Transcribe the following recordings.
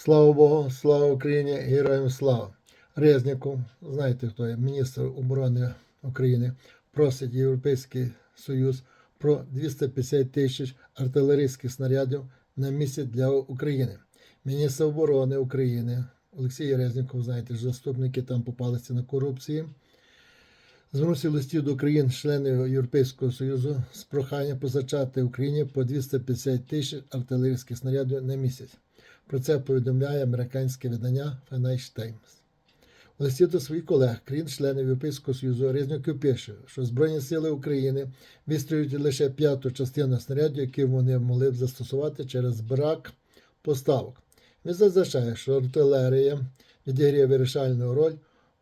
Слава Богу, слава Україні, героям слава. Резніку, знаєте хто є, міністр оборони України, просить Європейський Союз про 250 тисяч артилерійських снарядів на місяць для України. Міністр оборони України Олексій Резніков, знаєте, заступники там попалися на корупції. Звернувся в листі до країн членів Європейського Союзу з проханням позичати Україні по 250 тисяч артилерійських снарядів на місяць. Про це повідомляє американське видання Financial Times. У листі до своїх колег, країн-членів Європейського Союзу, Резніков пише, що Збройні сили України відстрілюють лише п'яту частину снарядів, які вони могли б застосувати через брак поставок. Він зазначає, що артилерія відіграє вирішальну роль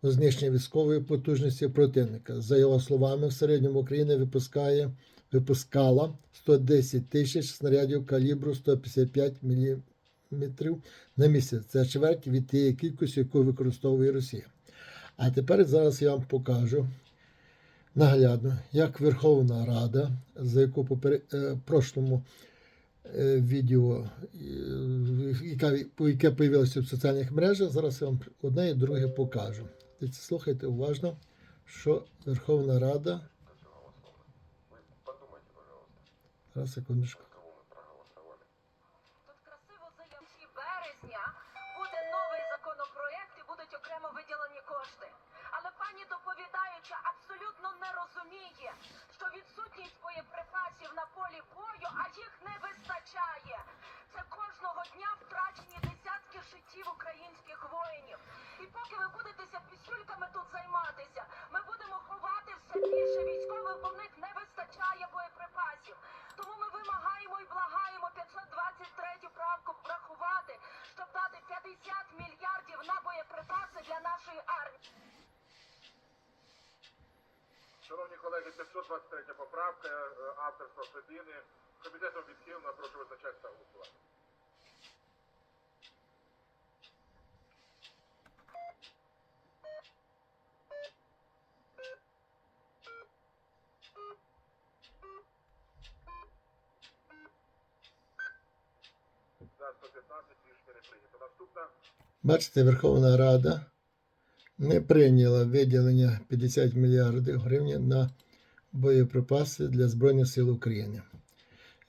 у знищенні військової потужності противника. За його словами, в середньому Україна випускає, випускала 110 тисяч снарядів калібру 155 мм на місяць. Це чверть від тієї кількості, яку використовує Росія. А тепер зараз я вам покажу наглядно, як Верховна Рада, за яку попер... е, прошлому е, відео, е, яке появилося в соціальних мережах, зараз я вам одне і друге покажу. Слухайте уважно, що Верховна Рада. Подумайте, секундочку. Кошти. Але пані доповідаюча абсолютно не розуміє, що відсутність боєприпасів колеги, 523 поправка, е, авторства Федини. Комітетом відхилено, прошу визначатися та голосувати. За 115 рішення не. Наступна Бачите, Верховна Рада не прийняла виділення 50 мільярдів гривень на боєприпаси для Збройних сил України.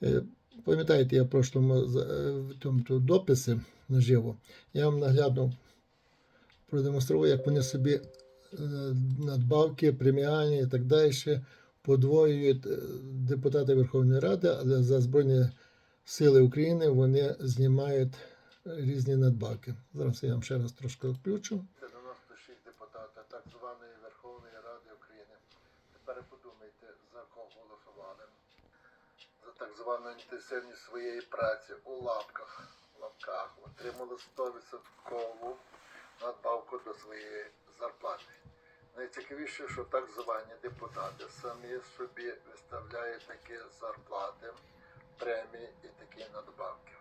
Е, Пам'ятаєте, я в прошлому е, в тому дописі наживо, я вам наглядно продемонстрував, як вони собі е, надбавки, преміальні і так далі подвоюють депутати Верховної Ради, але за Збройні Сили України вони знімають різні надбавки. Зараз я вам ще раз трошки включу. 96 депутатів так званої Верховної Ради України. Тепер подумайте, за кого голосували. За так звану інтенсивність своєї праці у лапках, лапках отримали 100% надбавку до своєї зарплати. Найцікавіше, що так звані депутати самі собі виставляють такі зарплати, премії і такі надбавки.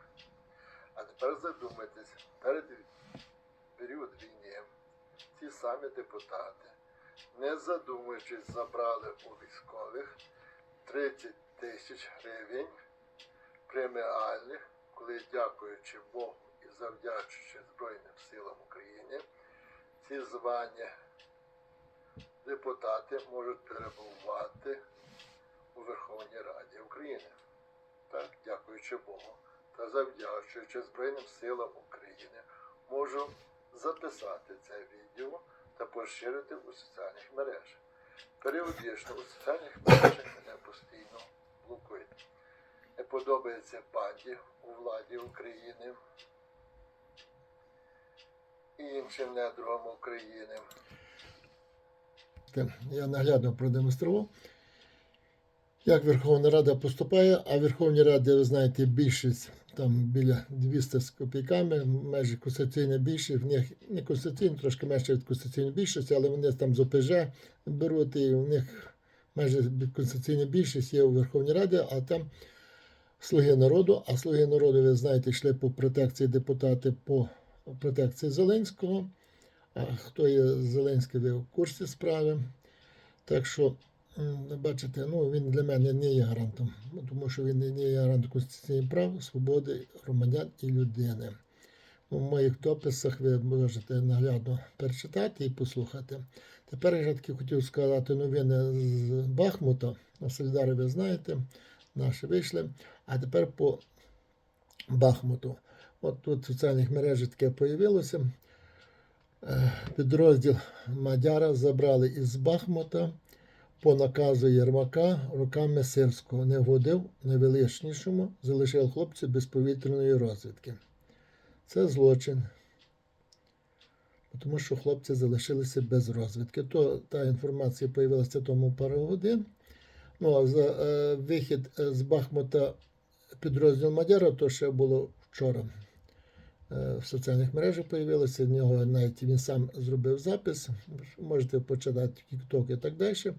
А тепер задумайтесь, перед період війни ці самі депутати, не задумуючись, забрали у військових 30 тисяч гривень преміальних, коли, дякуючи Богу і завдячуючи Збройним силам України, ці звані депутати можуть перебувати у Верховній Раді України. Так, дякуючи Богу та завдячуючи Збройним силам України, можу записати це відео та поширити у соціальних мережах. Періодично у соціальних мережах мене постійно блокують. Не подобається паді у владі України і іншим недругам України. Я наглядно продемонстрував як Верховна Рада поступає, а Верховній Раді, ви знаєте, більшість там біля 200 з копійками, майже конституційна більшість, в них не конституційна, трошки менше від конституційної більшості, але вони там з ОПЖ беруть, і в них майже конституційна більшість є у Верховній Раді, а там слуги народу. А слуги народу, ви знаєте, йшли по протекції депутати по протекції Зеленського. А хто є Зеленський, ви в курсі справи. Так що Бачите, ну він для мене не є гарантом, тому що він не є гарантом конституційних прав, свободи громадян і людини. У моїх дописах ви можете наглядно перечитати і послухати. Тепер я таки хотів сказати новини з Бахмута. На Солідарі ви знаєте, наші вийшли. А тепер по Бахмуту. От тут в соціальних мережах таке появилося. Е, Підрозділ Мадяра забрали із Бахмута по наказу Єрмака руками Сирського. Не вгодив найвеличнішому, залишив хлопців без повітряної розвідки. Це злочин. Тому що хлопці залишилися без розвідки. То та інформація з'явилася тому пару годин. Ну, а за е, вихід е, з Бахмута підрозділ Мадяра, то ще було вчора. Е, в соціальних мережах появилося. В нього навіть він сам зробив запис. Можете почитати TikTok і так далі.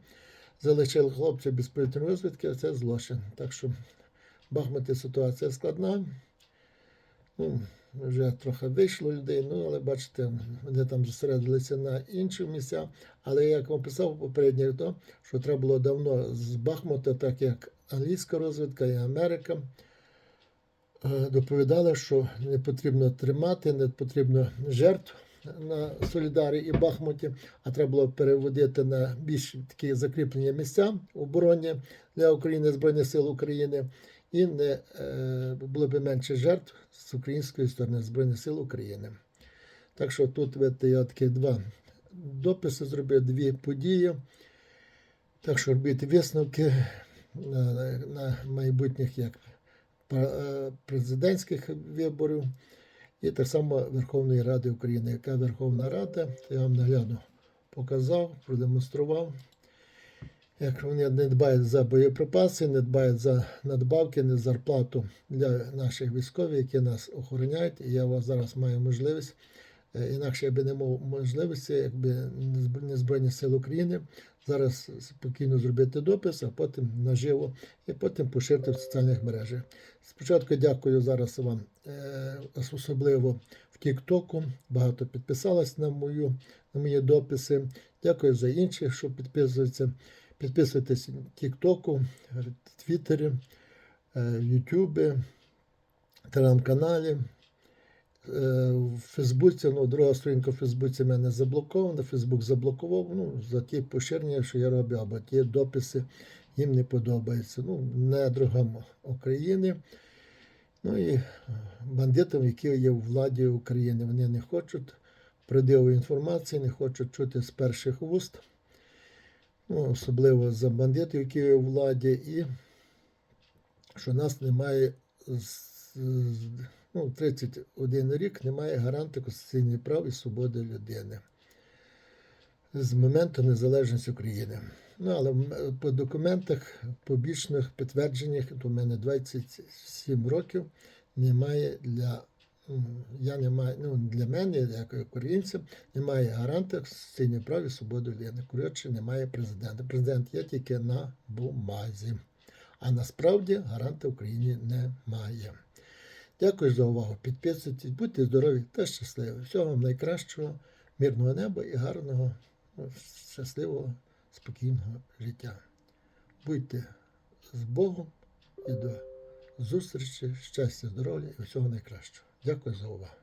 Залишили хлопців без повітряної розвідки, а це злочин. Так що Бахмуті ситуація складна. Ну, вже трохи вийшло людей, ну але бачите, вони там зосередилися на інші місця. Але як вам писав попередньо, то, що треба було давно з Бахмута, так як англійська розвідка і Америка, доповідали, що не потрібно тримати, не потрібно жертв на Солідарі і Бахмуті, а треба було переводити на більш такі закріплені місця обороні для України Збройних сил України. І не е, було б менше жертв з української сторони Збройних сил України. Так що тут видите, я такі два дописи зробив, дві події. Так що робити висновки на, на, майбутніх як е, президентських виборів і так само Верховної Ради України. Яка Верховна Рада, я вам наглядно показав, продемонстрував. Як вони не дбають за боєприпаси, не дбають за надбавки, не зарплату для наших військових, які нас охороняють. І я вас зараз маю можливість. Е, Інакше я би не мав можливості, якби не Зб- Збройні Сили України зараз спокійно зробити допис, а потім наживо і потім поширити в соціальних мережах. Спочатку дякую зараз вам, е, особливо в Тіктоку. Багато підписалось на мою на мої дописи. Дякую за інших, що підписуються. Підписуйтесь в Тіктоку, Твіттері, е, Ютубі, телеграм-каналі. Е, В Фейсбуці, ну, друга сторінка в Фейсбуці в мене заблокована, Фейсбук заблокував ну, за ті поширення, що я роблю, або ті дописи їм не подобаються. Ну, не другам України. Ну і бандитам, які є у владі України, вони не хочуть правдивої інформації, не хочуть чути з перших вуст ну, особливо за бандитів, які є у владі, і що нас немає з, ну, 31 рік немає гаранти конституційних прав і свободи людини з моменту незалежності України. Ну, але по документах, побічних підтвердженнях, в мене 27 років немає для. Я не ну, для мене, як українця, немає гаранта конституційних прав і свободи людини. Коротше, немає президента. Президент є тільки на бумазі. А насправді гаранта в Україні немає. Дякую за увагу. Підписуйтесь, будьте здорові та щасливі. Всього вам найкращого, мирного неба і гарного, ну, щасливого, спокійного життя. Будьте з Богом і до зустрічі, щастя, здоров'я і всього найкращого. Дякую за увагу.